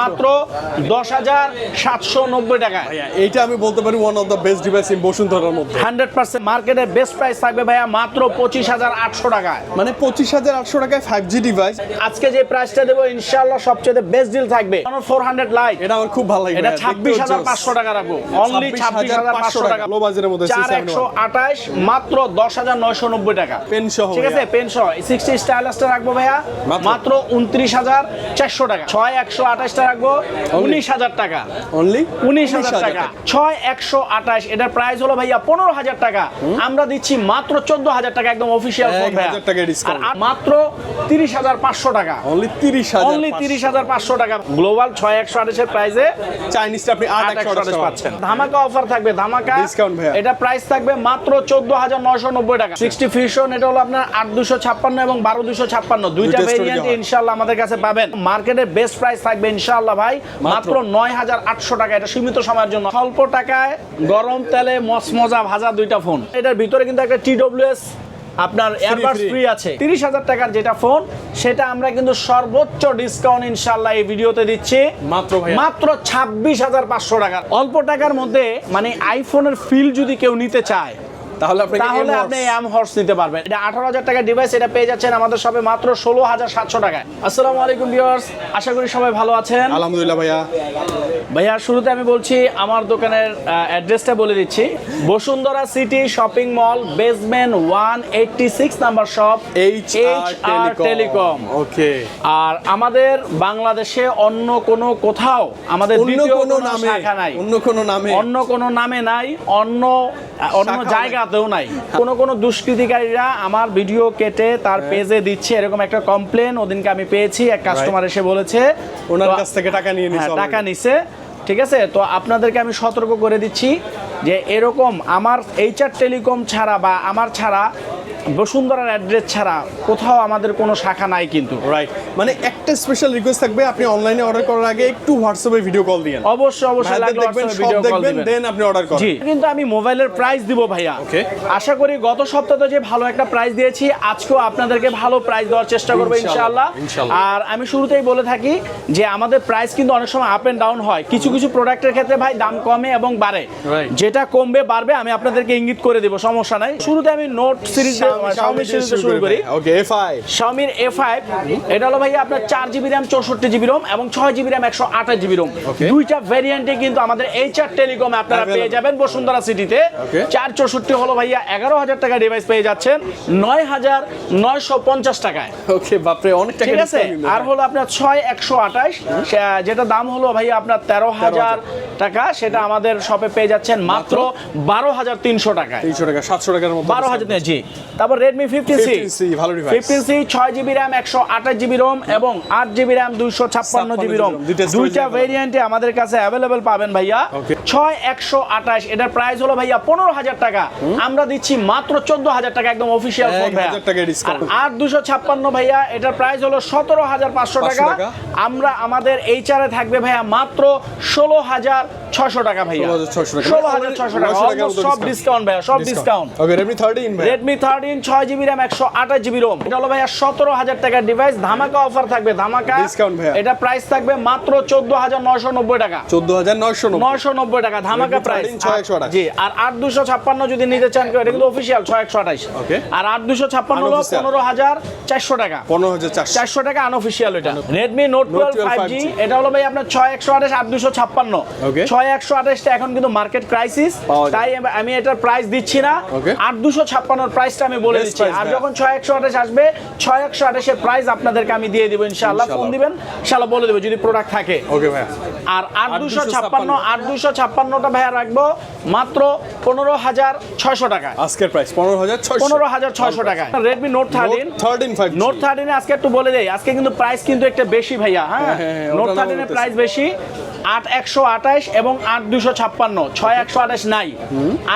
মাত্র দশ হাজার সাতশো নব্বই ভাইয়া এইটা আমি বলতে পারি one of the best device in বসুন্ধরার মধ্যে। হান্ড্রেড পার্সেন্ট মার্কেটের বেস্ট প্রাইস থাকবে ভাইয়া মাত্র পঁচিশ হাজার আটশো টাকায়। মানে পঁচিশ হাজার আটশো টাকায় ফাইভ জি ডিভাইস আজকে যে প্রাইসটা দেবো ইনশাল্লাহ সবচেয়ে বেস্ট ডিল থাকবে। ফোর হান্ড্রেড লাইট এটা আমার খুব ভালো লাগে এটা ছাব্বিশ হাজার পাঁচশো টাকা রাখব। অনলি ছাব্বিশ হাজার পাঁচশো টাকা লো বাজেটের মধ্যে চার একশো আঠাশ মাত্র দশ হাজার নয়শো নব্বই টাকা। পেন সহ ঠিক আছে ভাইয়া। পেন সহ। সিক্সটি স্টাইলাসটা রাখব ভাইয়া মাত্র? মাত্র উনত্রিশ হাজার চারশো টাকা। ছয় একশো আঠাশটা রাখব উনিশ হাজার টাকা। অনলি উনিশ হাজার টাকা। ছয় একশো আঠাশ এটার প্রাইস হলো ভাইয়া পনেরো হাজার টাকা। আমরা দিচ্ছি মাত্র চোদ্দ হাজার টাকা একদম অফিসিয়াল। আর মাত্র তিরিশ হাজার পাঁচশো টাকা। অনলি তিরিশ অনলি তিরিশ হাজার পাঁচশো টাকা। গ্লোবাল ছয় একশো আঠাশের প্রাইসে চাইনিজটা আপনি আট একশো আঠাশ পাচ্ছেন। ধামাকা অফার থাকবে ধামাকা। Discount ভাইয়া। এটা প্রাইস থাকবে মাত্র চোদ্দ হাজার নয়শো নব্বই টাকা। সিক্সটি ফিউশন এটা হলো আপনার আট দুশো ছাপ্পান্ন এবং বারো দুশো ছাপ্পান্ন। দুইটা দুইটা ভেরিয়েন্ট ইনশাল্লাহ আমাদের কাছে পাবেন। মার্কেটের বেস্ট প্রাইস থাকবে ইনশাল্লাহ ভাই মাত্র নয় হাজার আটশো টাকা। এটা সীমিত সময়ের জন্য। স্বল্প টাকায় গরম তেলে মচমজা ভাজা দুইটা ফোন। এটার ভিতরে কিন্তু একটা টিডব্লিউএস আপনার এয়ারবাস ফ্রি আছে। তিরিশ হাজার টাকার যেটা ফোন সেটা আমরা কিন্তু সর্বোচ্চ ডিসকাউন্ট ইনশাল্লাহ এই ভিডিওতে দিচ্ছি। মাত্র। মাত্র ছাব্বিশ হাজার পাঁচশো টাকা। অল্প টাকার মধ্যে মানে আইফোনের ফিল যদি কেউ নিতে চায় তাহলে আপনি তাহলে আপনি এম হর্স নিতে পারবেন। এটা আঠারো হাজার টাকার ডিভাইস এটা পেয়ে যাচ্ছেন আমাদের সবে মাত্র ষোলো হাজার সাতশো টাকায়। আসসালামু আলাইকুম ভিউয়ার্স আশা করি সবাই ভালো আছেন। আলহামদুলিল্লাহ ভাইয়া। ভাইয়া শুরুতে আমি বলছি আমার দোকানের অ্যাড্রেসটা বলে দিচ্ছি। Bashundhara city shopping mall basement one eighty six number shop H R telecom okay আর আমাদের বাংলাদেশে অন্য কোনো কোথাও আমাদের অন্য দ্বিতীয় কোনো শাখা নাই। অন্য কোনো নামে। অন্য কোনো নামে নাই অন্য অন্য শাখাও জায়গাতেও নাই। কোনো কোনো দুষ্কৃতিকারীরা আমার ভিডিও কেটে তার পেজে দিচ্ছে এরকম একটা কমপ্লেন ওদিনকে আমি পেয়েছি এক কাস্টমার এসে বলেছে। ওনার কাছ থেকে টাকা নিয়ে নিছে হ্যাঁ, টাকা নিছে ঠিক আছে? তো আপনাদেরকে আমি সতর্ক করে দিচ্ছি যে এরকম আমার এইচআর টেলিকম ছাড়া বা আমার ছাড়া বসুন্ধরার অ্যাড্রেস ছাড়া কোথাও আমাদের কোনো শাখা নাই কিন্তু। রাইট মানে একটা স্পেশাল রিকোয়েস্ট থাকবে আপনি অনলাইনে অর্ডার করার আগে একটু হোয়াটসঅ্যাপে ভিডিও কল দিয়েন অবশ্যই অবশ্যই দেখবেন সব দেখবেন দিবেন। দেন আপনি অর্ডার করেন। জি। কিন্তু আমি মোবাইলের প্রাইস দিব ভাইয়া। Okay. আশা করি গত সপ্তাহে যে ভালো একটা প্রাইস দিয়েছি আজকেও আপনাদেরকে ভালো প্রাইস দেওয়ার চেষ্টা করব ইনশাআল্লাহ। আর আমি শুরুতেই বলে থাকি যে আমাদের প্রাইস কিন্তু অনেক সময় আপ এন্ড ডাউন হয়। কিছু কিছু প্রোডাক্টের ক্ষেত্রে ভাই দাম কমে এবং বাড়ে। যেটা কমবে বাড়বে আমি আপনাদেরকে ইঙ্গিত করে দিব সমস্যা নাই। শুরুতে আমি নোট সিরিজ শাওমি সিরিজ শুরু করি ওকে এফআই শাওমির এ এটা হলো ভাইয়া আপনার চার জিবি র্যাম চৌষট্টি এবং ছয় জিবি র্যাম একশো আঠাশ জিবি রোম Okay. দুইটা ভ্যারিয়েন্টে কিন্তু আমাদের এই টেলিকম আপনারা পেয়ে যাবেন বসুন্ধরা সিটিতে Okay. চার চৌষট্টি হলো ভাইয়া এগারো হাজার টাকা ডিভাইস পেয়ে যাচ্ছেন টাকায়। ওকে অনেক টাকা ঠিক আছে? আর হলো আপনার ছয় একশো আঠাশ যেটা দাম হলো ভাইয়া আপনার তেরো হাজার। টাকা সেটা আমাদের শপে পেয়ে যাচ্ছেন মাত্র বারো হাজার তিনশো টাকায়। টাকা সাতশো টাকার মধ্যে বারো হাজার জি। তারপর রেডমি ফিফটিন সি ভালো ফিফটিন সি ছয় জিবি র্যাম একশো আঠাশ জিবি রোম এবং আট জিবি র্যাম দুইশো ছাপ্পান্ন জিবি রোম দুইটা ভেরিয়েন্টে আমাদের কাছে অ্যাভেলেবেল পাবেন ভাইয়া। 6128 এটার প্রাইস হলো ভাইয়া 15000 টাকা। আমরা দিচ্ছি মাত্র 14000 টাকা একদম অফিসিয়াল ফোন আর আর ছাপ্পান্ন ভাইয়া এটার প্রাইস হলো 17500 টাকা। আমরা আমাদের এই এ থাকবে ভাইয়া মাত্র 16600 টাকা ভাইয়া। 16600 টাকা। সব ডিসকাউন্ট ভাইয়া সব discount Redmi Redmi Redmi Redmi screen ছয় জিবি র্যাম একশো আঠাশ জিবি রোম এটা হলো ভাইয়া সতেরো হাজার টাকার ডিভাইস ধামাকা অফার থাকবে ধামাকা। ডিসকাউন্ট ভাইয়া। এটা প্রাইস থাকবে মাত্র চোদ্দ হাজার নয়শো নব্বই টাকা। চোদ্দ হাজার নয়শো নয়শো নব্বই টাকা ধামাকা প্রাইস জি আর আট দুশো ছাপ্পান্ন যদি নিতে চান এটা কিন্তু অফিসিয়াল ছয় একশো আঠাশ আর আট দুশো ছাপ্পান্ন হলো পনেরো হাজার চারশো টাকা। পনেরো হাজার চারশো। টাকা আনঅফিসিয়াল এটা। Redmi note twelve five G এটা হলো ভাই আপনার ছয় একশো আঠাশ আট দুশো ছাপ্পান্ন। ছয় একশো আঠাশটা এখন কিন্তু মার্কেট ক্রাইসিস তাই আমি এটার প্রাইস দিচ্ছি না। আট দুশো ছাপ্পান্ন প্রাইসটা আমি বলে দিচ্ছি। আর যখন ছয় একশো আঠাশ আসবে ছয় একশো আঠাশের প্রাইস আপনাদেরকে আমি দিয়ে দিব ইনশাআল্লাহ ফোন দিবেন। ইনশাআল্লাহ বলে দেবো যদি প্রোডাক্ট থাকে। ওকে ভাই আর আট দুশো ছাপ্পান্ন। আট দুশো ছাপ্পান্নটা ভাইয়া রাখব। মাত্র পনেরো হাজার ছয়শো টাকা আজকের প্রাইস পনেরো হাজার পনেরো হাজার ছয়শো টাকা Redmi note thirteen thirteen five note থার্টিনে আজকে একটু বলে দেই আজকে কিন্তু প্রাইস কিন্তু একটা বেশি ভাইয়া হ্যাঁ? নোট থার্টিনের প্রাইস বেশি আট একশো আঠাশ এবং আট দুশো ছাপ্পান্ন ছয় একশো আঠাশ নাই।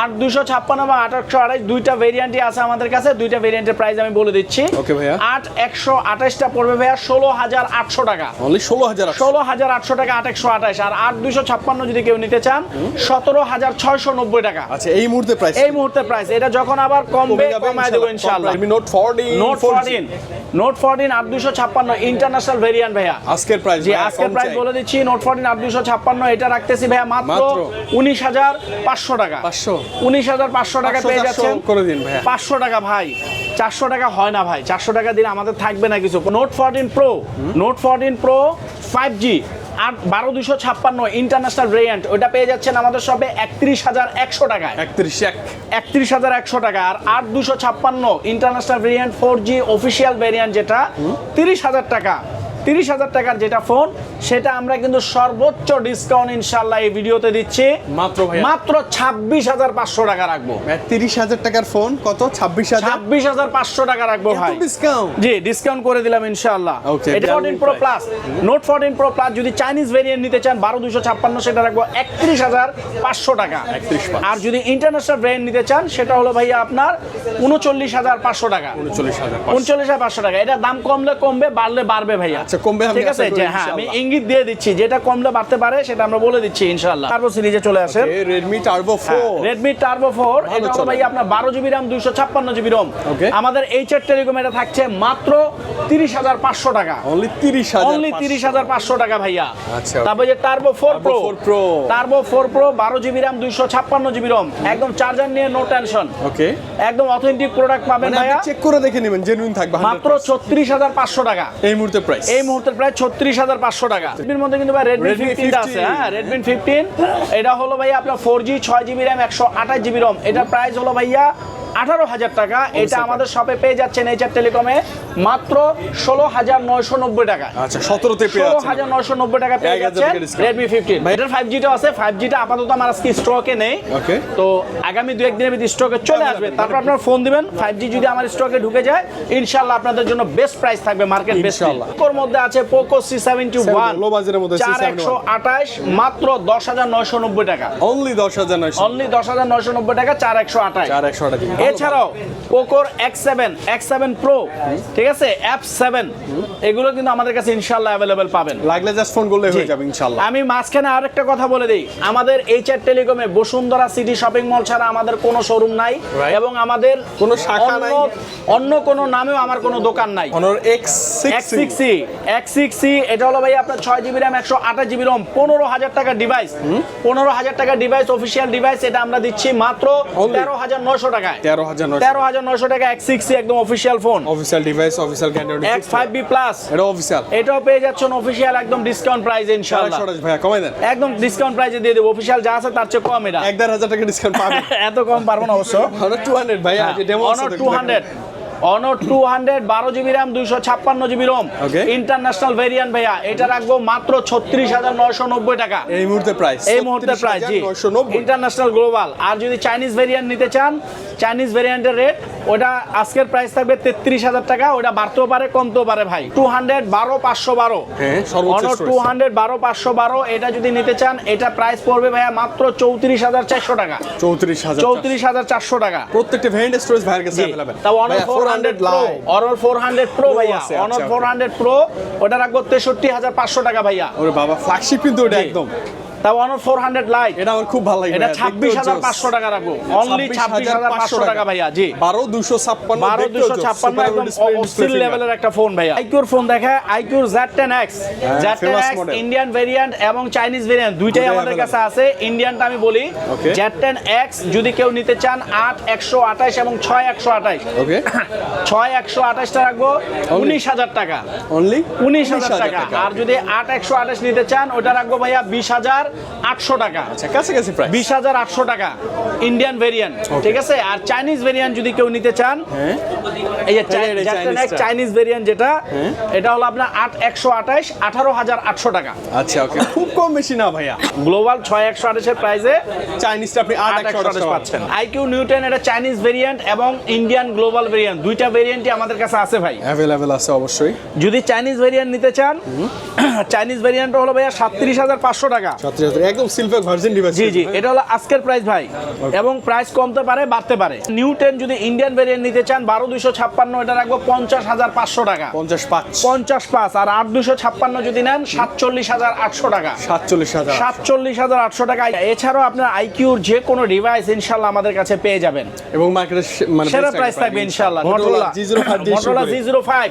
আট দুশো ছাপ্পান্ন এবং আট একশো আঠাশ দুইটা ভেরিয়েন্টই আছে আমাদের কাছে দুইটা ভেরিয়েন্টের প্রাইস আমি বলে দিচ্ছি। Okay, ভাইয়া। আট একশো আঠাশটা পড়বে ভাইয়া ষোলো হাজার আটশো টাকা। ষোলো হাজার ষোলো হাজার আটশো টাকা আট একশো আঠাশ। আর আট দুশো ছাপ্পান্ন যদি কেউ নিতে চান সতেরো হাজার ছয়শো নব্বই টাকা। আচ্ছা এই মুহূর্তে প্রাইস এই মুহূর্তে প্রাইস এটা যখন আবার কমবে কমায় দেবো ইনশাল্লাহ। Redmi note fourteen note fourteen note fourteen আট দুশো ছাপ্পান্ন ইন্টারন্যাশনাল ভেরিয়েন্ট ভাইয়া। আজকের প্রাইস জি আজকের প্রাইস বলে দিচ্ছি নোট ফোরটিন আট দুশো ছাপ্পান্ন এটা রাখতেছি ভাইয়া মাত্র মাত্র উনিশ হাজার পাঁচশো টাকা। পাঁচশো। উনিশ হাজার পাঁচশো টাকা পেয়ে যাচ্ছেন। করে দিন ভাইয়া। পাঁচশো টাকা ভাই চারশো টাকা হয় না ভাই চারশো টাকা দিলে আমাদের থাকবে না কিছু। Note fourteen pro note fourteen pro five G আর বারো দুশো ছাপ্পান্ন ইন্টারন্যাশনাল ভেরিয়েন্ট ওটা পেয়ে যাচ্ছেন আমাদের সবে একত্রিশ হাজার একশো টাকায়। একত্রিশ এক। একত্রিশ হাজার একশো টাকা। আর আট দুশো ছাপ্পান্ন international variant four G official variant যেটা তিরিশ হাজার টাকা। তিরিশ হাজার টাকার যেটা ফোন সেটা আমরা কিন্তু সর্বোচ্চ ডিসকাউন্ট ইনশাল্লাহ এই ভিডিওতে দিচ্ছি। মাত্র মাত্র ছাব্বিশ হাজার পাঁচশো টাকা রাখব। তিরিশ হাজার টাকার ফোন কত? ছাব্বিশ হাজার? ছাব্বিশ হাজার পাঁচশো টাকা রাখব ভাই। ডিসকাউন্ট জি ডিসকাউন্ট করে দিলাম ইনশাল্লাহ এটা fourteen pro plus note fourteen pro plus যদি চাইনিজ ভেরিয়েন্ট নিতে চান বারো দুশো ছাপ্পান্ন সেটা রাখব একত্রিশ হাজার পাঁচশো টাকা। 31,500 আর যদি ইন্টারন্যাশনাল ভেরিয়েন্ট নিতে চান সেটা হলো ভাইয়া আপনার উনচল্লিশ হাজার পাঁচশো টাকা। উনচল্লিশ হাজার উনচল্লিশ হাজার পাঁচশো টাকা। এটা দাম কমলে কমবে বাড়লে বাড়বে ভাইয়া। আচ্ছা, কমবে আমি ঠিক আছে আশা করি হ্যাঁ আমি ইঙ্গিত দিয়ে দিচ্ছি যেটা কমলে বাড়তে পারে সেটা আমরা বলে দিচ্ছি ইনশাআল্লাহ। তারপর সিরিজে চলে আসেন। Redmi turbo four Redmi turbo four ভালো এটা হলো ভাই আপনার বারো জিবি র্যাম দুইশো ছাপ্পান্ন জিবি রোম Okay. আমাদের এইচ আর টেলিকম এটা থাকছে মাত্র তিরিশ হাজার পাঁচশো টাকা। অনলি তিরিশ হাজার অনলি তিরিশ হাজার পাঁচশো টাকা ভাইয়া। আচ্ছা। তারপর যে Turbo pro 4 Pro। Turbo four pro বারো জিবি র্যাম দুইশো ছাপ্পান্ন জিবি রোম একদম চার্জার নিয়ে নো টেনশন ওকে। একদম অথেন্টিক প্রোডাক্ট পাবেন মানে ভাইয়া। চেক করে দেখে নেবেন জেনুইন থাকবে মাত্র ছত্রিশ হাজার পাঁচশো টাকা। এই মুহূর্তে প্রাইস এই মুহূর্তে প্রায় ছত্রিশ হাজার পাঁচশো টাকা। এর মধ্যে কিন্তু ভাই রেডমি ফিফটিনটা ফিফটিন আছে হ্যাঁ রেডমি ফিফটিন এটা হলো ভাই আপনার ফোর জি ছয় জিবি র্যাম একশো আঠাশ জিবি রম এটার প্রাইস হলো ভাইয়া আঠারো হাজার টাকা। এটা আমাদের শপে পেয়ে যাচ্ছেন এইচআর টেলিকমে মাত্র ষোলো হাজার নয়শো নব্বই টাকা। আচ্ছা সতেরোতে ষোলো হাজার নয়শো নব্বই টাকা পেয়ে 1000 যাচ্ছেন রেডমি ফিফটিন এটার ফাইভ জিটা আছে ফাইভ জিটা আপাতত আমার আজকে স্টকে নেই। তো আগামী দু একদিনের ভিতরে স্টকে চলে আসবে। তারপর আপনার ফোন দিবেন। ফাইভ জি যদি আমার স্টকে ঢুকে যায় ইনশাল্লাহ আপনাদের জন্য বেস্ট প্রাইস থাকবে মার্কেট বেস্ট। ওর মধ্যে আছে Poco C seventy one budget এর মধ্যে চার একশো আঠাশ মাত্র দশ হাজার নয়শো নব্বই টাকা। অনলি দশ হাজার নয়শো। অনলি দশ হাজার নয়শো নব্বই টাকা চার একশো আঠাশ। চার একশো টাকা এছাড়াও পোকোর X seven X seven pro ঠিক আছে? অ্যাপ সেভেন এগুলো কিন্তু আমাদের কাছে ইনশাল্লাহ অ্যাভেলেবেল পাবেন। লাগলে জাস্ট ফোন করলে হয়ে যাবে ইনশাল্লাহ আমি মাঝখানে আরেকটা কথা বলে দিই। আমাদের এইচ আর টেলিকমে বসুন্ধরা সিটি শপিং মল ছাড়া আমাদের কোনো শোরুম নাই এবং আমাদের কোনো শাখা অন্য- নাই। অন্য কোনো নামেও আমার কোনো দোকান নাই। Honor X six C X six C এটা হলো ভাই আপনার ছয় জিবি র্যাম একশো আঠাশ জিবি রম পনেরো হাজার টাকার ডিভাইস পনেরো হাজার টাকার ডিভাইস অফিসিয়াল ডিভাইস এটা আমরা দিচ্ছি মাত্র? তেরো হাজার নয়শো টাকায়। তেরো হাজার তেরো হাজার নয়শো টাকা এক সিক্স একদম official phone official device official candidate X five B plus এটা অফিসিয়াল এটাও পেয়ে যাচ্ছেন অফিসিয়াল একদম ডিসকাউন্ট প্রাইস ইনশাআল্লাহ। ভাইয়া কমাই দেন। একদম ডিসকাউন্ট প্রাইসে দিয়ে দেবো। অফিসিয়াল যা আছে তার চেয়ে কম এটা। এক দেড় হাজার টাকা ডিসকাউন্ট পাবে এত কম পারব না অবশ্য। টু হান্ড্রেড ভাইয়া demo two hundred Honor two hundred বারো জিবি র্যাম দুইশো ছাপ্পান্ন জিবি রোম ইন্টারন্যাশনাল ভেরিয়েন্ট ভাইয়া এটা রাখব মাত্র ছত্রিশ হাজার নয়শো নব্বই টাকা। এই মুহূর্তে প্রাইস এই মুহূর্তে প্রাইস জি। ইন্টারন্যাশনাল গ্লোবাল আর যদি চাইনিজ ভেরিয়েন্ট নিতে চান চাইনিজ ভেরিয়েন্টের রেট ওটা আজকের প্রাইস থাকবে তেত্রিশ হাজার টাকা ওটা বাড়তেও পারে কমতেও পারে ভাই। টু হান্ড্রেড বারো পাঁচশো বারো। অনর টু হান্ড্রেড বারো পাঁচশো বারো এটা যদি নিতে চান এটা প্রাইস পড়বে ভাইয়া মাত্র চৌত্রিশ হাজার চারশো টাকা। চৌত্রিশ হাজার চৌত্রিশ হাজার চারশো টাকা। প্রত্যেকটা ভ্যারিয়েন্ট স্টোরেজ ভাইয়ের কাছে তাও অনর ফোর হান্ড্রেড প্রো অনর ভাইয়া। অনর আচ্ছা, ফোর হান্ড্রেড প্রো ওটা রাখব তেষট্টি হাজার পাঁচশো টাকা ভাইয়া। ওরে বাবা ফ্ল্যাগশিপ কিন্তু ওটা একদম। তাও অনর ফোর হান্ড্রেড লাইট এটা আমার খুব ভালো লাগে এটা ছাব্বিশ হাজার পাঁচশো টাকা রাখব। অনলি ছাব্বিশ হাজার পাঁচশো টাকা। ভাইয়া জি। বারো দুশো ছাপ্পান্ন বারো দুশো। ছাপ্পান্ন একদম অস্থির লেভেলের একটা ফোন ভাইয়া। আইকিউর ফোন দেখায় আইকিউর Z ten X Z ten X Indian variant এবং চাইনিজ ভেরিয়েন্ট দুইটাই আমাদের কাছে আছে। ইন্ডিয়ানটা আমি বলি. জেড টেন এক্স যদি কেউ নিতে চান আট একশো আঠাশ এবং ছয় একশো আঠাশ। ওকে ছয় একশো আঠাশটা রাখব উনিশ হাজার টাকা। অনলি উনিশ হাজার টাকা। আর যদি আট একশো আঠাশ নিতে চান ওটা রাখব ভাইয়া বিশ হাজার। আটশো টাকা। আচ্ছা কাছাকাছি প্রাইস বিশ হাজার আটশো টাকা। ইন্ডিয়ান ভেরিয়েন্ট ঠিক আছে? আর চাইনিজ ভেরিয়েন্ট যদি কেউ নিতে চান হ্যাঁ। এই যে। চাইনিজ ভেরিয়েন্ট যেটা এটা হলো আপনার আট একশো আঠাশ আঠারো হাজার আটশো টাকা। আচ্ছা ওকে। খুব কম বেশি না ভাইয়া। গ্লোবাল ছয় একশো আঠাশের প্রাইসে চাইনিজটা আপনি আট একশো আঠাশ পাচ্ছেন। আইকিউ নিউটেন এটা চাইনিজ ভেরিয়েন্ট এবং ইন্ডিয়ান গ্লোবাল ভেরিয়েন্ট দুইটা ভেরিয়েন্টই আমাদের কাছে আছে ভাই। অ্যাভেলেবেল আছে অবশ্যই। যদি চাইনিজ ভেরিয়েন্ট নিতে চান চাইনিজ ভেরিয়েন্ট হলো ভাইয়া সাতত্রিশ হাজার পাঁচশো টাকা। একদম সিলভার ভার্জিন ডিভাইস জি জি এটা হলো আজকের প্রাইস ভাই। এবং প্রাইস কমতে পারে বাড়তে পারে। নিউ টেন যদি ইন্ডিয়ান ভেরিয়েন্ট নিতে চান বারো দুইশো ছাপ্পান্ন এটা রাখব পঞ্চাশ হাজার পাঁচশো টাকা। পঞ্চাশ পাঁচ। পঞ্চাশ পাঁচ আর আট ছাপ্পান্ন যদি নেন সাতচল্লিশ হাজার আটশো টাকা। সাতচল্লিশ হাজার সাতচল্লিশ হাজার আটশো টাকা। এছাড়াও আপনার আইকিউর যে কোনো ডিভাইস ইনশাল্লাহ আমাদের কাছে পেয়ে যাবেন। এবং মার্কেটের মানে সেরা প্রাইস থাকবে ইনশাল্লাহ। Motorola G zero five Motorola G zero five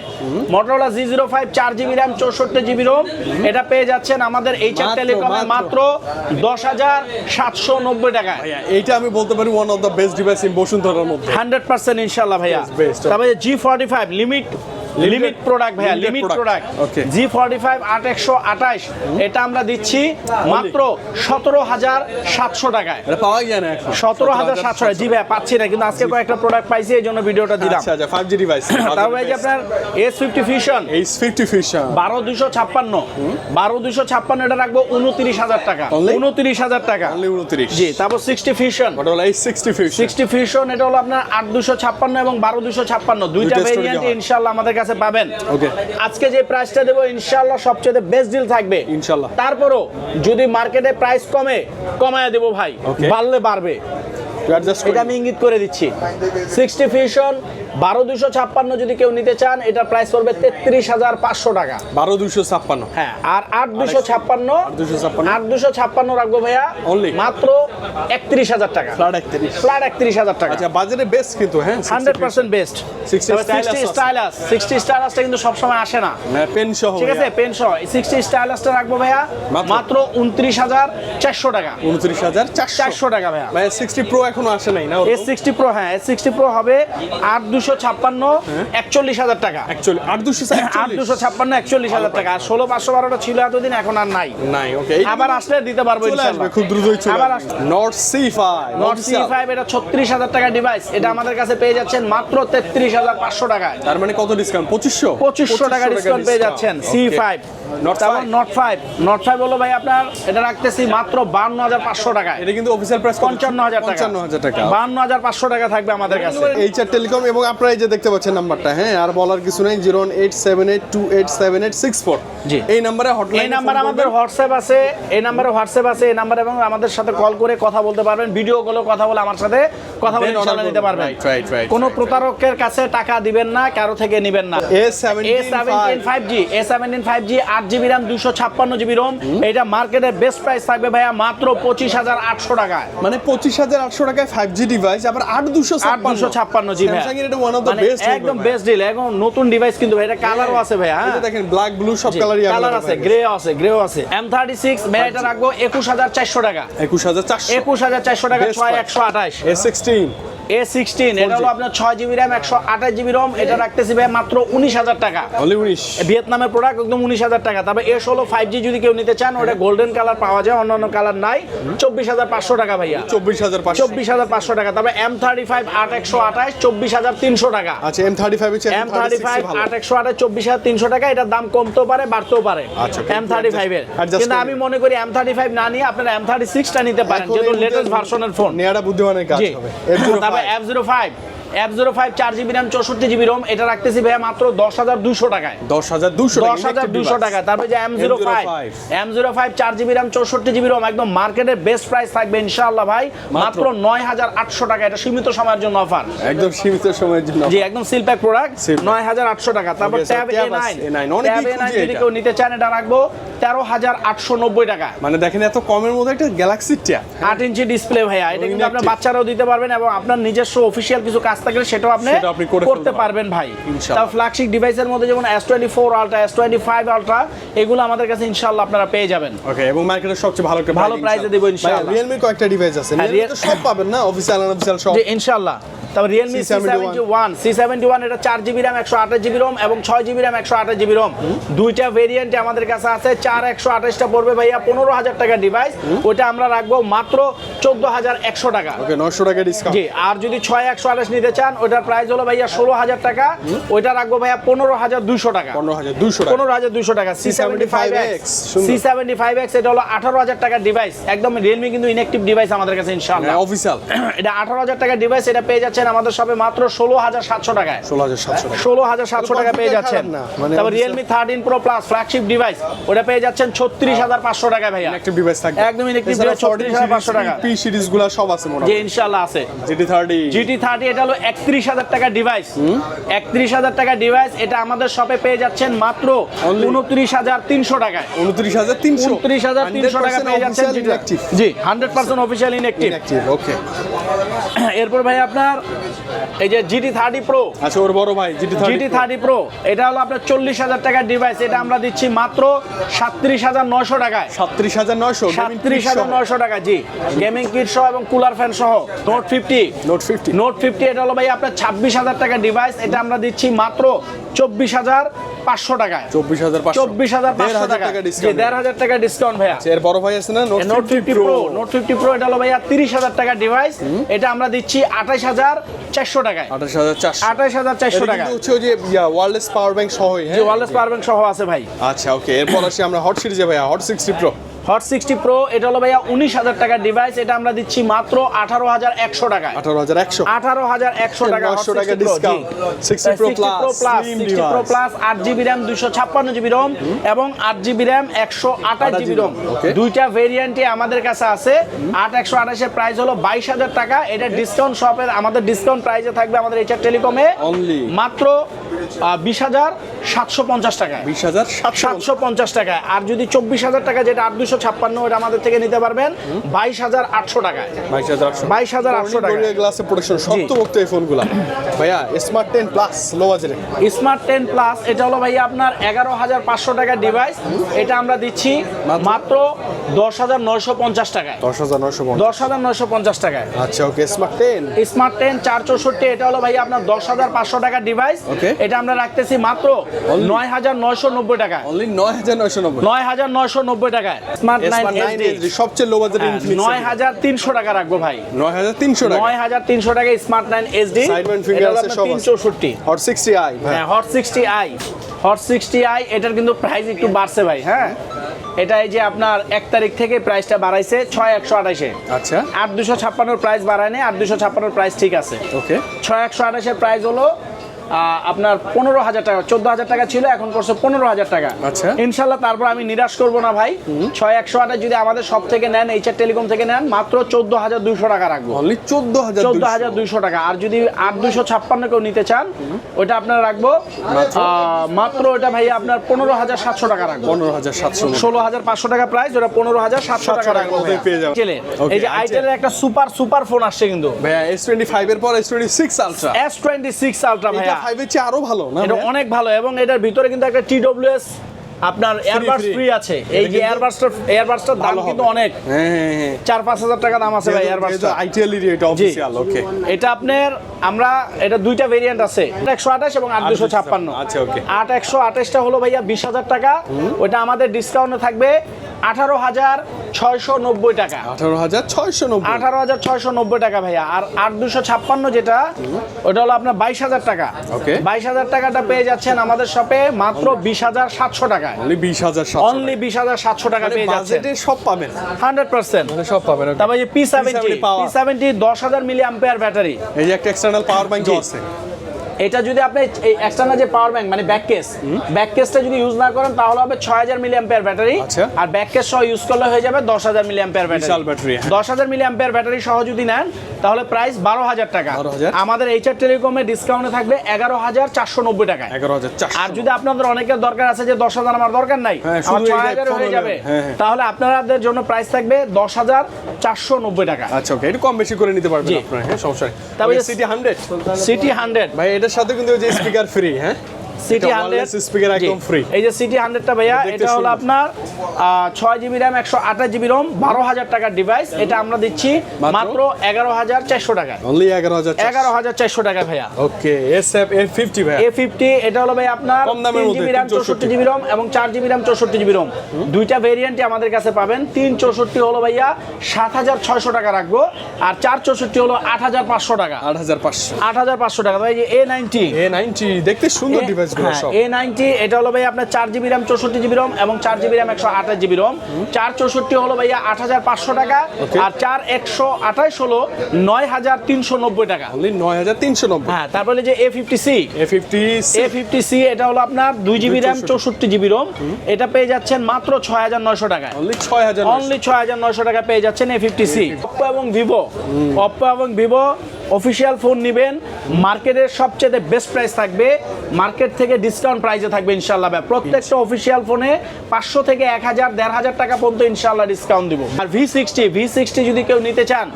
Motorola G zero five চার জিবি র্যাম চৌষট্টি জিবি রোম এটা পেয়ে যাচ্ছেন আমাদের এইচআর মাত্র, টেলিকমে মাত্র। দশ হাজার সাতশো নব্বই টাকা এইটা আমি বলতে পারি one of the best device in বসুন্ধরার মধ্যে। হান্ড্রেড পার্সেন্ট ইনশাল্লাহ ভাইয়া. তারপরে G forty five limit limit product ভাইয়া limit product G forty five আট একশো আঠাশ এটা আমরা দিচ্ছি মাত্র সতেরো হাজার সাতশো টাকায়। পাওয়া যায় না সতেরো হাজার সাতশো জি ভাইয়া পাচ্ছি না কিন্তু আজকে কয়েকটা প্রোডাক্ট পাইছি এই জন্য ভিডিওটা দিলাম। আচ্ছা আচ্ছা ফাইভ জি ডিভাইস তারপরে এই যে আপনার S fifty fusion H fifty fusion বারো দুশো ছাপ্পান্ন। বারো দুশো ছাপ্পান্ন এটা রাখব উনত্রিশ হাজার টাকা? উনত্রিশ হাজার টাকা। উনত্রিশ। জি তারপর sixty fusion sixty fusion sixty fusion এটা হলো আপনার আট দুশো ছাপ্পান্ন এবং বারো দুশো ছাপ্পান্ন। দুইটা দুইটা ভেরিয়েন্ট ইনশাল্লাহ আমাদের কাছে পাবেন। ওকে। আজকে যে প্রাইসটা দেবো ইনশাল্লাহ সবচেয়ে বেস্ট ডিল থাকবে। ইনশাল্লাহ। তারপরও যদি মার্কেটে প্রাইস কমে কমায় দেবো ভাই। বাড়লে বাড়বে। এটা আমি ইঙ্গিত করে দিচ্ছি। সিক্সটি ফিউশন বারো দুশো ছাপ্পান্ন যদি কেউ নিতে চান এটার প্রাইস পড়বে তেত্রিশ হাজার পাঁচশো টাকা। বারো দুশো ছাপ্পান্ন। হ্যাঁ আর আট দুশো ছাপ্পান্ন 856 আট দুশো ছাপ্পান্ন রাখব ভাইয়া Only? মাত্র একত্রিশ হাজার টাকা। ফ্ল্যাট একত্রিশ। ফ্ল্যাট একত্রিশ হাজার টাকা। আচ্ছা বাজারে বেস্ট কিন্তু হ্যাঁ? Hundred percent best 60 stylus sixty stylus sixty স্টাইলাসটা কিন্তু সবসময় আসে না। পেন সহ ঠিক আছে পেন সহ। সিক্সটি স্টাইলাসটা রাখব ভাইয়া মাত্র? উনত্রিশ হাজার চারশো টাকা। উনত্রিশ হাজার চারশো। টাকা ভাইয়া। ভাই সিক্সটি প্রো এখনও আসে নাই না এস সিক্সটি প্রো হ্যাঁ এস সিক্সটি প্রো হবে। আট দুশো ছাপ্পান্ন একচল্লিশ হাজার টাকা। আট দুশো আট দুশো ছাপ্পান্ন একচল্লিশ হাজার টাকা। আর ষোলো পাঁচশো বারোটা ছিল এতদিন এখন আর নাই। নাই ওকে আবার আসলে দিতে পারব খুব দ্রুতই চলে আবার note C five note C five এটা ছত্রিশ হাজার টাকা ডিভাইস এটা আমাদের কাছে পেয়ে যাচ্ছেন মাত্র তেত্রিশ হাজার পাঁচশো টাকায়। তার মানে কত ডিসকাউন্ট পঁচিশশো? পঁচিশশো টাকা ডিসকাউন্ট পেয়ে যাচ্ছেন। C five. Note five note five হলো ভাই আপনার এটা রাখতেছি মাত্র বান্ন হাজার পাঁচশো টাকায়। এটা কিন্তু অফিসিয়াল প্রাইস পঞ্চান্ন হাজার পঞ্চান্ন হাজার টাকা। বান্ন হাজার পাঁচশো টাকা থাকবে আমাদের কাছে। এইচআর টেলিকম এবং আপনারা এই যে দেখতে পাচ্ছেন নাম্বারটা হ্যাঁ আর বলার কিছু নেই zero eight seven eight two eight seven eight six four. জি। এই নাম্বারে হটলাইন এই নাম্বার আমাদের হোয়াটসঅ্যাপ আছে এই নাম্বারে হোয়াটসঅ্যাপ আছে এই নাম্বার এবং আমাদের সাথে কল করে কথা বলতে পারবেন ভিডিও কলে কথা বলে আমার সাথে কথা বলে নিতে পারবেন। কোনো প্রতারকের কাছে টাকা দিবেন না কারও থেকে নেবেন না। A seventeen five G A seventeen five G আট জিবি র্যাম দুশো ছাপ্পান্ন জিবি রোম এটা মার্কেটের বেস্ট প্রাইস থাকবে ভাইয়া মাত্র পঁচিশ হাজার আটশো টাকায়। মানে পঁচিশ হাজার আটশো টাকায় ফাইভ জি ডিভাইস আবার আট দুশো আট দুশো ছাপ্পান্ন জি ভাই স্যামসাং এর এটা ওয়ান অফ দ্য মানে বেস্ট একদম বেস্ট ডিল একদম নতুন ডিভাইস কিন্তু ভাই এটা কালারও আছে ভাই হ্যাঁ। দেখেন ব্ল্যাক ব্লু সব কালারই কালার আছে গ্রে আছে গ্রেও আছে। এম থার্টি সিক্স ভাই এটা রাখব একুশ হাজার চারশো টাকা। একুশ হাজার চারশো। একুশ হাজার চারশো টাকা ছয় একশো আঠাশ। এ সিক্সটিন এ সিক্সটিন এটা হলো আপনার ছয় জিবি র্যাম একশো আঠাশ জিবি রম এটা রাখতেছি ভাই মাত্র উনিশ হাজার টাকা। উনিশ? ভিয়েতনামের প্রোডাক্ট একদম উনিশ হাজার টাকা। তবে এ ষোলো ফাইভ জি যদি কেউ নিতে চান ওটা গোল্ডেন কালার পাওয়া যায় অন্যান্য কালার নাই। চব্বিশ হাজার পাঁচশো টাকা ভাইয়া। চব্বিশ হাজার চব্বিশ হাজার পাঁচশো টাকা। তবে এম থার্টি ফাইভ আট একশো আঠাশ চব্বিশ হাজার তিনশো টাকা। আচ্ছা M thirty five M thirty five আট একশো আঠাশ চব্বিশ হাজার তিনশো টাকা এটার দাম কমতেও পারে বাড়তেও পারে। আচ্ছা, এম থার্টি ফাইভের adjust কিন্তু আমি মনে করি এম থার্টি ফাইভ না নিয়ে আপনারা এম থার্টি সিক্সটা নিতে পারেন যেহেতু লেটেস্ট ভার্সনের ফোন নেয়াটা বুদ্ধিমানের কাজ হবে। এফ জিরো তারপরে F zero five F zero five চার জিবি র্যাম চৌষট্টি জিবি রোম এটা রাখতেছি ভাইয়া মাত্র দশ হাজার দুশো টাকায়। দশ হাজার দুশো দশ হাজার দুশো টাকা। তারপরে যে M zero five M zero five চার জিবি র্যাম চৌষট্টি জিবি রোম একদম মার্কেটের বেস্ট প্রাইস থাকবে ইনশাআল্লাহ ভাই। মাত্র? নয় হাজার আটশো টাকা এটা সীমিত সময়ের জন্য অফার একদম সীমিত সময়ের জন্য জি একদম সিল প্যাক প্রোডাক্ট নয় হাজার আটশো টাকা। তারপর ট্যাব এ নাইন আছে, A9 অনেকেই ট্যাব এ নাইন যদি কেউ নিতে চান এটা রাখব তেরো হাজার আটশো নব্বই টাকা। মানে দেখেন এত কমের মধ্যে একটা গ্যালাক্সি ট্যাব আট ইঞ্চি ডিসপ্লে ভাইয়া। এটা কিন্তু আপনার বাচ্চারাও দিতে পারবেন এবং আপনার নিজস্ব অফিসিয়াল কিছু কাজ থাকলে সেটাও আপনি করতে পারবেন ভাই। তাও ফ্ল্যাগশিপ ডিভাইসের মধ্যে যেমন S twenty four ultra S twenty five ultra এগুলো আমাদের কাছে ইনশাল্লাহ আপনারা পেয়ে যাবেন। ওকে এবং মার্কেটের সবচেয়ে ভালো একটা ভালো প্রাইসে দেবো ইনশাল্লাহ রিয়েলমি কয়েকটা ডিভাইস আছে। হ্যাঁ, তো সব পাবেন না অফিসিয়াল আনঅফিসিয়াল সব। ইনশাল্লাহ তারপর Realme C seventy one C seventy one এটা চার জিবি র্যাম একশো আঠাশ জিবি রোম এবং ছয় জিবি র্যাম একশো আঠাশ জিবি রোম দুইটা ভেরিয়েন্টে আমাদের কাছে আছে চার একশো আঠাশটা পড়বে ভাইয়া পনেরো হাজার টাকা ডিভাইস ওইটা আমরা রাখব মাত্র চোদ্দ হাজার একশো টাকা। 900 টাকা ডিসকাউন্ট জি আর যদি ছয় একশো আঠাশ নিতে চান ওইটার প্রাইস হলো ভাইয়া ষোলো হাজার টাকা। ওইটা রাখব ভাইয়া পনেরো হাজার দুশো টাকা। 15200 টাকা। পনেরো হাজার দুশো টাকা। C seventy five X C seventy five X এটা হলো আঠারো হাজার টাকার ডিভাইস একদম রিয়েলমি কিন্তু ইনএক্টিভ ডিভাইস আমাদের কাছে ইনশাল্লাহ অফিসিয়াল এটা আঠারো হাজার টাকার ডিভাইস এটা পেয়ে যাচ্ছেন আমাদের শপে মাত্র ষোলো হাজার সাতশো টাকায়। ষোলো হাজার সাতশো টাকা। ষোলো হাজার সাতশো টাকা পেয়ে যাচ্ছেন? তারপর Realme thirteen pro plus flagship device ওটা পেয়ে যাচ্ছেন ছত্রিশ হাজার পাঁচশো টাকা ভাইয়া। ইলেকট্রিক ডিভাইস থাকবে। একদম electric device, 36,500 টাকা। পি সিরিজগুলো সব আছে মনে হয় ইনশাল্লাহ আছে। জিটি থার্টি জিটি থার্টি এটা হলো একত্রিশ হাজার টাকা ডিভাইস একত্রিশ হাজার টাকা ডিভাইস এটা আমাদের শপে পেয়ে যাচ্ছেন মাত্র উনত্রিশ হাজার তিনশো টাকায়। উনত্রিশ হাজার তিনশো। উনত্রিশ হাজার তিনশো টাকা পেয়ে যাচ্ছেন জি hundred percent official inactive okay এরপর ভাই আপনার এই যে জিটি থার্টি প্রো আচ্ছা ওর বড় ভাই জিটি জিটি থার্টি প্রো এটা হলো আপনার চল্লিশ হাজার টাকার ডিভাইস এটা আমরা দিচ্ছি মাত্র সাতত্রিশ হাজার নয়শো টাকায়। সাতত্রিশ হাজার নয়শো সাতত্রিশ হাজার নয়শো টাকা জি। গেমিং কিট সহ এবং কুলার ফ্যান সহ। Note fifty note fifty note fifty এটা হলো ভাই আপনার ছাব্বিশ হাজার টাকা ডিভাইস এটা আমরা দিচ্ছি মাত্র চব্বিশ হাজার পাঁচশো টাকায়। চব্বিশ হাজার চব্বিশ হাজার পাঁচশো টাকা দেড় হাজার টাকা ডিসকাউন্ট ভাইয়া। এর বড় ভাই আছে না? Note fifty pro note fifty pro এটা হলো ভাইয়া তিরিশ হাজার টাকা ডিভাইস এটা আমরা দিচ্ছি আঠাশ হাজার চারশো টাকায়। আঠাশ হাজার চারশো। আঠাশ হাজার চারশো টাকা হচ্ছে ওই যে ওয়ারলেস পাওয়ার ব্যাংক সহ ওয়ারলেস পাওয়ার ব্যাংক সহ আছে ভাই। আচ্ছা ওকে এরপর আসি আমরা হট সিরিজে ভাইয়া hot sixty pro hot sixty pro এটা হলো ভাইয়া উনিশ হাজার টাকার ডিভাইস এটা আমরা দিচ্ছি মাত্র আঠারো হাজার একশো টাকা আঠারো হাজার একশো। আঠারো হাজার একশো টাকা 900 টাকা discount। 60 Pro Plus, sixty pro device। Plus আট জিবি র্যাম দুশো ছাপ্পান্ন জিবি রোম এবং আট জিবি র্যাম একশো আঠাশ জিবি রোম দুইটা ভেরিয়েন্টে আমাদের কাছে আছে। আট একশো আঠাশের প্রাইস হলো বাইশ হাজার টাকা। এটা ডিসকাউন্ট শপের আমাদের ডিসকাউন্ট প্রাইসে থাকবে আমাদের এইচআর টেলিকমে মাত্র বিশ হাজার। সাতশো পঞ্চাশ টাকায়। বিশ হাজার সাতশো পঞ্চাশ। টাকায়। আর যদি চব্বিশ হাজার টাকা যেটা আট দুশো ছাপ্পান্ন ওটা আমাদের থেকে নিতে পারবেন বাইশ হাজার আটশো টাকায়। বাইশ হাজার আটশো। 22,800 টাকা। গ্লাসে প্রোটেকশন শক্তভক্ত এই ফোনগুলা। ভাইয়া স্মার্ট টেন প্লাস লো বাজারে স্মার্ট টেন প্লাস এটা হলো ভাইয়া আপনার এগারো হাজার পাঁচশো টাকার ডিভাইস এটা আমরা দিচ্ছি মাত্র? দশ হাজার নয়শো পঞ্চাশ টাকায়। দশ হাজার নয়শো দশ হাজার নয়শো পঞ্চাশ টাকায়। আচ্ছা okay smart ten smart ten চার চৌষট্টি এটা হলো ভাইয়া আপনার দশ হাজার পাঁচশো টাকার ডিভাইস. এটা আমরা রাখতেছি মাত্র নয় হাজার নয়শো নব্বই অনলি নয় হাজার নয়শো নব্বই। নয় হাজার নয়শো নব্বই টাকায়। স্মার্ট নাইন সবচেয়ে লো ইনফিনিক্স নয় হাজার তিনশো টাকা রাখব ভাই। নয় হাজার তিনশো নয় হাজার তিনশো টাকা স্মার্ট নাইন আছে। চৌষট্টি হট সিক্সটি আই হ্যাঁ hot sixty i hot sixty i এটার কিন্তু প্রাইস একটু বাড়ছে ভাই হ্যাঁ? এটা এই যে আপনার এক তারিখ থেকে প্রাইসটা বাড়াইছে ছয় একশো আঠাশে। আচ্ছা। আট দুশো ছাপ্পান্নর প্রাইস বাড়ায় নেই আট দুশো ছাপ্পান্নর প্রাইস ঠিক আছে। ওকে ছয় একশো আঠাশের প্রাইস হলো আপনার পনেরো হাজার টাকা চোদ্দ হাজার টাকা ছিল এখন করছে পনেরো হাজার টাকা। আচ্ছা। ইনশাল্লাহ তারপর আমি নিরাশ করব না ভাই। ছয় একশো আঠাশ যদি আমাদের সব থেকে নেন এইচআর টেলিকম থেকে নেন মাত্র চোদ্দ হাজার দুইশো টাকা রাখব। চোদ্দ হাজার চোদ্দ হাজার দুইশো টাকা। আর যদি আট দুইশো ছাপ্পান্ন কেউ নিতে চান ওইটা আপনার রাখব। মাত্র? ওটা ভাই আপনার পনেরো হাজার সাতশো টাকা রাখব। পনেরো হাজার সাতশো ষোলো হাজার পাঁচশো টাকা প্রাইস ওটা পনেরো হাজার সাতশো টাকা রাখব। এই যে আইটেল। আইটেলের একটা সুপার সুপার ফোন আসছে কিন্তু। এস টোয়েন্টি ফাইভ এর পর S twenty six ultra S twenty six ultra ভাইয়া। ফাইভ এর চেয়ে আরও ভালো না এটা অনেক ভালো এবং এটার ভিতরে কিন্তু একটা টিডব্লিউএস আপনার এয়ারবাস ফ্রি আছে। এই যে কিন্তু এয়ারবাসটার দাম কিন্তু অনেক। হ্যাঁ হ্যাঁ হ্যাঁ। চার পাঁচ হাজার টাকা দাম আছে ভাই এয়ারবাসটা আইটিএল এটা অফিসিয়াল ওকে এটা আপনার আমরা এটা দুইটা ভেরিয়েন্ট আছে। একশো আঠাশ এবং আট দুশো ছাপ্পান্ন। আচ্ছা, okay. আট একশো আঠাশটা হলো ভাইয়া বিশ হাজার টাকা। ওটা আমাদের ডিসকাউন্টে থাকবে আঠারো হাজার ছয়শো নব্বই টাকা। আঠারো হাজার ছয়শো নব্বই। আঠারো হাজার ছয়শো নব্বই টাকা ভাইয়া। আর আট দুশো ছাপ্পান্ন যেটা ওটা হলো আপনার বাইশ হাজার টাকা। Okay. বাইশ হাজার টাকাটা পেয়ে যাচ্ছেন আমাদের শপে মাত্র বিশ হাজার সাতশো টাকায়। অনলি বিশ হাজার অনলি বিশ হাজার সাতশো টাকা পেয়ে যাচ্ছেন। সব পাবেন। Hundred percent. মানে সব পাবেন। তারপরে P seventy P70 P seventy দশ হাজার মিলি ব্যাটারি। এই যে একটা এক্সটার্নাল পাওয়ার ব্যাংক আছে। এটা যদি আপনি এই এক্সটার্নাল যে পাওয়ার ব্যাংক মানে ব্যাক কেস ব্যাক কেসটা যদি ইউজ না করেন তাহলে হবে ছয় হাজার মিলি ব্যাটারি আচ্ছা। আর ব্যাক কেস সহ ইউজ করলে হয়ে যাবে দশ হাজার মিলি ব্যাটারি battery, হ্যাঁ। দশ হাজার মিলি ব্যাটারি সহ যদি নেন তাহলে প্রাইস বারো হাজার টাকা। আমাদের এইচআর টেলিকমে ডিসকাউন্টে থাকবে এগারো হাজার চারশো নব্বই টাকায়। এগারো হাজার চারশো। আর যদি আপনাদের অনেকের দরকার আছে যে দশ হাজার আমার দরকার নাই হ্যাঁ, আমার শুধু ছয় এই হাজার phone হয়ে যাবে হ্যাঁ, হ্যাঁ। তাহলে আপনাদের জন্য প্রাইস থাকবে দশ হাজার চারশো নব্বই টাকা। আচ্ছা ওকে একটু কম বেশি করে নিতে পারবেন। আপনারা হ্যাঁ সমস্যা তারপরে সিটি হান্ড্রেড সিটি হান্ড্রেড ভাই এটার সাথে কিন্তু ওই যে স্পিকার ফ্রি হ্যাঁ? সিটি হান্ড্রেড একদম। এই যে সিটি হান্ড্রেডটা ভাইয়া এটা হলো আপনার ছয় জিবি র্যাম একশো আঠাশ জিবি রোম বারো হাজার টাকার ডিভাইস এটা আমরা দিচ্ছি মাত্র? এগারো হাজার চারশো টাকায় অনলি এগারো হাজার এগারো হাজার চারশো টাকা ভাইয়া। Okay S F A fifty ভাই এ ফিফটি এটা হলো ভাই আপনার তিন জিবি র্যাম চৌষট্টি জিবি রোম এবং চার জিবি র্যাম চৌষট্টি জিবি রোম দুইটা ভেরিয়েন্টই আমাদের কাছে পাবেন। তিন চৌষট্টি হলো ভাইয়া সাত হাজার ছয়শো টাকা রাখব আর চার চৌষট্টি হলো আট হাজার পাঁচশো টাকা। আট হাজার পাঁচশো। আট হাজার পাঁচশো টাকা। ভাই এ নাইনটি এ নাইনটি দেখতে সুন্দর ডিভাইস ডিভাইসগুলো হ্যাঁ সব। এ নাইনটি এটা হলো ভাই আপনার চার জিবি র্যাম চৌষট্টি জিবি রম এবং আঠাশ জিবি রম চার চৌষট্টি হলো ভাইয়া আট হাজার পাঁচশো টাকা আর চার একশো আঠাশ হলো নয় হাজার তিনশো নব্বই টাকা। অনলি নয় হাজার তিনশো নব্বই। হ্যাঁ তারপরে যে A fifty C A fifty A fifty C এটা হলো আপনার দুই জিবি র্যাম চৌষট্টি। জিবি রোম এটা পেয়ে যাচ্ছেন মাত্র ছয় হাজার নয়শো টাকায়। অনলি ছয় হাজার অনলি ছয় হাজার নয়শো টাকা পেয়ে যাচ্ছেন এ ফিফটি সি অপ্পো এবং ভিভো অপ্পো এবং ভিভো অফিসিয়াল ফোন নেবেন মার্কেটের সবচেয়ে বেস্ট প্রাইস থাকবে মার্কেট থেকে ডিসকাউন্ট প্রাইসে থাকবে ইনশাল্লাহ ভাই। প্রত্যেকটা অফিসিয়াল ফোনে পাঁচশো থেকে এক হাজার দেড় হাজার টাকা পর্যন্ত ইনশাল্লাহ ডিসকাউন্ট দিব। আর ভি সিক্সটি ভি সিক্সটি যদি কেউ নিতে চান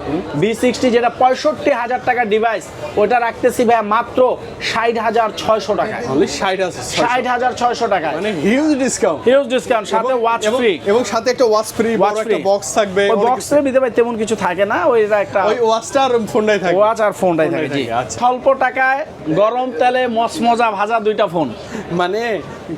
ভি সিক্সটি যেটা পঁয়ষট্টি হাজার টাকার ডিভাইস ওটা রাখতেছি ভাই মাত্র ষাট হাজার ছয়শো অনলি ষাট হাজার ছয়শো। টাকায়। মানে হিউজ ডিসকাউন্ট হিউজ ডিসকাউন্ট সাথে ওয়াচ ফ্রি এবং সাথে একটা ওয়াচ ফ্রি বড় একটা বক্স থাকবে ওই বক্সের ভিতরে ভাই তেমন কিছু থাকে না ওই একটা ওই ওয়াচটা আর ফোনটাই থাকবে। ওয়াচ আর ফোনটাই থাকে জি। আচ্ছা। স্বল্প টাকায় গরম তেলে মসমজা ভাজা দুইটা ফোন। মানে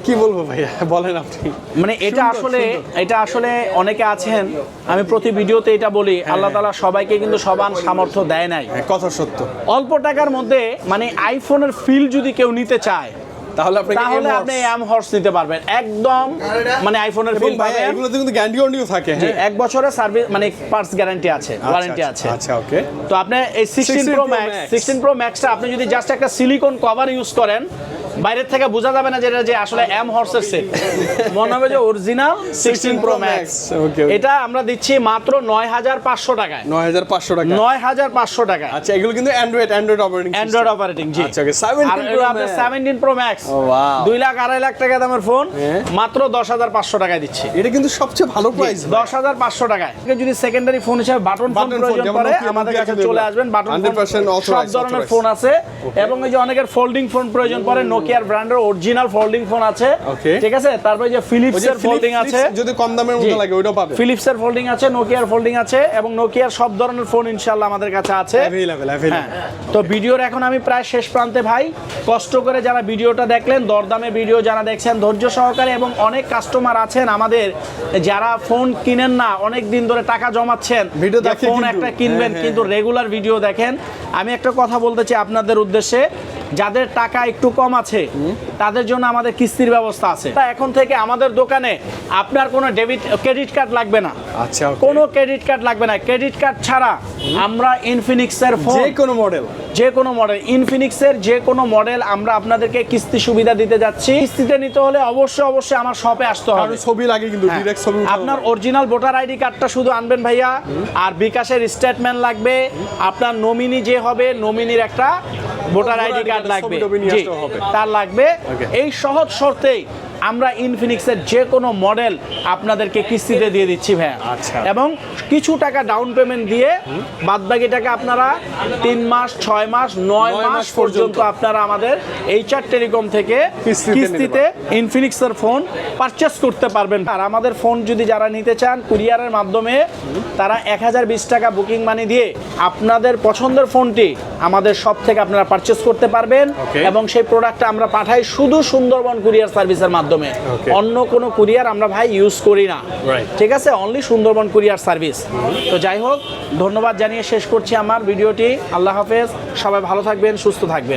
কি বলব ভাইয়া বলেন আপনি। মানে এটা আসলে এটা আসলে অনেকে আছেন আমি প্রতি ভিডিওতে এটা বলি আল্লাহ তালা সবাইকে কিন্তু সমান সামর্থ্য দেয় নাই। হ্যাঁ, কথা সত্য। অল্প টাকার মধ্যে মানে আইফোনের ফিল যদি কেউ নিতে চায় তাহলে আপনি তাহলে আপনি এম হর্স নিতে পারবেন। একদম মানে আইফোনের ফিল পাবেন। এগুলোতে কিন্তু গ্যারান্টি ওয়ারেন্টিও থাকে হ্যাঁ। এক বছরের সার্ভিস মানে পার্টস গ্যারান্টি আছে আচ্ছা, ওয়ারেন্টি আচ্ছা, আছে। আচ্ছা ওকে তো আপনি এই sixteen 16 pro max Max। Sixteen pro ম্যাক্সটা আপনি যদি জাস্ট একটা সিলিকন কভার ইউজ করেন বাইরের থেকে বোঝা যাবে না যে এটা যে আসলে এম হর্সের সেট মনে হবে যে অরিজিনাল সিক্সটিন প্রো ম্যাক্স. এটা আমরা দিচ্ছি মাত্র নয় হাজার পাঁচশো টাকায়। নয় হাজার পাঁচশো টাকা নয় হাজার পাঁচশো টাকায়। আচ্ছা এগুলো কিন্তু Android Android operating Android operating জি। আচ্ছা, okay, 17 আর Pro আপনার সেভেন্টিন প্রো ম্যাক্স. দুই লাখ আড়াই লাখ টাকা দামের ফোন হ্যাঁ। মাত্র দশ হাজার পাঁচশো টাকায় দিচ্ছি। এটা কিন্তু সবচেয়ে ভালো প্রাইস দশ হাজার পাঁচশো টাকায়। যদি সেকেন্ডারি ফোন হিসেবে বাটন ফোন প্রয়োজন পড়ে আমাদের কাছে চলে আসবেন বাটন 100% সব ধরনের ফোন আছে। এবং এই যে অনেকের ফোল্ডিং ফোন প্রয়োজন পড়ে নোকিয়ার ব্র্যান্ডের অরিজিনাল ফোল্ডিং ফোন আছে। ঠিক আছে? তারপরে যে ফিলিপস এর ফোল্ডিং আছে। যদি কম দামের মধ্যে লাগে ওইটাও পাবে। ফিলিপস এর ফোল্ডিং আছে নোকিয়ার ফোল্ডিং আছে এবং নোকিয়ার সব ধরনের ফোন ইনশাআল্লাহ আমাদের কাছে আছে। অ্যাভেলেবল হ্যাঁ। অ্যাভেলেবল তো ভিডিওর এখন আমি প্রায় শেষ প্রান্তে ভাই কষ্ট করে যারা ভিডিওটা দেখলেন দরদামে ভিডিও যারা দেখছেন ধৈর্য সহকারে এবং অনেক কাস্টমার আছেন আমাদের যারা ফোন কিনেন না অনেক দিন ধরে টাকা জমাচ্ছেন ভিডিও দেখে ফোন একটা কিনবেন হ্যাঁ, কিন্তু রেগুলার ভিডিও দেখেন। আমি একটা কথা বলতে চাই আপনাদের উদ্দেশ্যে। যাদের টাকা একটু কম আছে তাদের জন্য আমাদের কিস্তির ব্যবস্থা আছে। তা এখন থেকে আমাদের দোকানে আপনার কোনো ডেবিট ক্রেডিট কার্ড লাগবে না। আচ্ছা কোনো ক্রেডিট কার্ড লাগবে না। ক্রেডিট কার্ড ছাড়া আমরা ইনফিনিক্সের ফোন যে কোনো মডেল যে কোনো মডেল ইনফিনিক্সের যে কোনো মডেল আমরা আপনাদেরকে কিস্তি সুবিধা দিতে যাচ্ছি। কিস্তিতে নিতে হলে অবশ্যই অবশ্যই আমার শপে আসতে হবে। ছবি লাগে কিন্তু হ্যাঁ। ডিরেক্ট ছবি আপনার অরিজিনাল ভোটার আইডি কার্ডটা শুধু আনবেন ভাইয়া। আর বিকাশের স্টেটমেন্ট লাগবে। আপনার নমিনি যে হবে নমিনির একটা ভোটার আইডি কার্ড লাগবে। তার লাগবে। এই সহজ শর্তেই আমরা ইনফিনিক্সের যে কোনো মডেল আপনাদেরকে কিস্তিতে দিয়ে দিচ্ছি ভাইয়া। আচ্ছা। এবং কিছু টাকা ডাউন পেমেন্ট দিয়ে বাদবাকি টাকা আপনারা তিন মাস ছয় মাস নয় মাস পর্যন্ত আপনারা আমাদের এইচআর টেলিকম থেকে কিস্তিতে ইনফিনিক্সের ফোন পারচেস করতে পারবেন। আর আমাদের ফোন যদি যারা নিতে চান কুরিয়ারের মাধ্যমে তারা এক হাজার বিশ টাকা বুকিং মানি দিয়ে আপনাদের পছন্দের ফোনটি আমাদের সব থেকে আপনারা পারচেস করতে পারবেন এবং সেই প্রোডাক্টটা আমরা পাঠাই শুধু সুন্দরবন কুরিয়ার সার্ভিসের মাধ্যমে। Okay. অন্য কোনো কুরিয়ার আমরা ভাই ইউজ করি না। ঠিক আছে? অনলি সুন্দরবন কুরিয়ার সার্ভিস তো যাই হোক ধন্যবাদ জানিয়ে শেষ করছি আমার ভিডিওটি। আল্লাহ হাফেজ। সবাই ভালো থাকবেন সুস্থ থাকবেন।